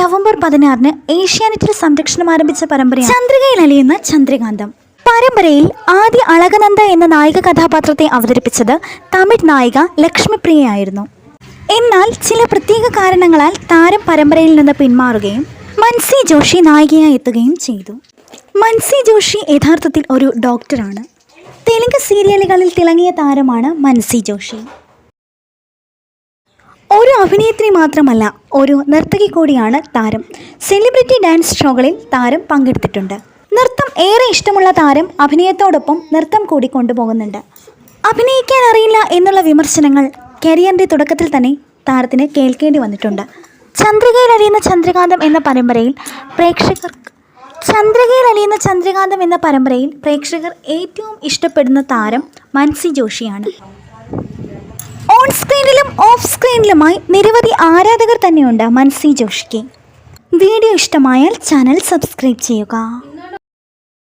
November പതിനാറിന് ഏഷ്യാനെറ്റിൽ സംരക്ഷണം ആരംഭിച്ച പരമ്പര ചന്ദ്രികയിൽ അലിയുന്ന ചന്ദ്രകാന്തം. പരമ്പരയിൽ ആദ്യ അളകനന്ദ എന്ന നായിക കഥാപാത്രത്തെ അവതരിപ്പിച്ചത് തമിഴ് നായിക ലക്ഷ്മിപ്രിയയായിരുന്നു. എന്നാൽ ചില പ്രത്യേക കാരണങ്ങളാൽ താരം പരമ്പരയിൽ നിന്ന് പിന്മാറുകയും മൻസി ജോഷി നായികയായി എത്തുകയും ചെയ്തു. മൻസി ജോഷി യഥാർത്ഥത്തിൽ ഒരു ഡോക്ടറാണ്. തെലുങ്ക് സീരിയലുകളിൽ തിളങ്ങിയ താരമാണ് മൻസി ജോഷി. ഒരു അഭിനേത്രി മാത്രമല്ല ഒരു നർത്തകി കൂടിയാണ് താരം. സെലിബ്രിറ്റി ഡാൻസ് ഷോകളിൽ താരം പങ്കെടുത്തിട്ടുണ്ട്. നൃത്തം ഏറെ ഇഷ്ടമുള്ള താരം അഭിനയത്തോടൊപ്പം നൃത്തം കൂടി കൊണ്ടുപോകുന്നുണ്ട്. അഭിനയിക്കാൻ അറിയില്ല എന്നുള്ള വിമർശനങ്ങൾ കരിയറിന്റെ തുടക്കത്തിൽ തന്നെ താരത്തിന് കേൾക്കേണ്ടി വന്നിട്ടുണ്ട്. ചന്ദ്രികയിൽ അലിയുന്ന ചന്ദ്രകാന്തം എന്ന പരമ്പരയിൽ പ്രേക്ഷകർ ചന്ദ്രികയിൽ അലിയുന്ന ചന്ദ്രകാന്തം എന്ന പരമ്പരയിൽ പ്രേക്ഷകർ ഏറ്റവും ഇഷ്ടപ്പെടുന്ന താരം മൻസി ജോഷിയാണ്. സ്ക്രീനിലും ഓഫ് സ്ക്രീനിലുമായി നിരവധി ആരാധകർ തന്നെയുണ്ട്. മൻസി ജോഷിക്ക്. വീഡിയോ ഇഷ്ടമായാൽ ചാനൽ സബ്സ്ക്രൈബ് ചെയ്യുക.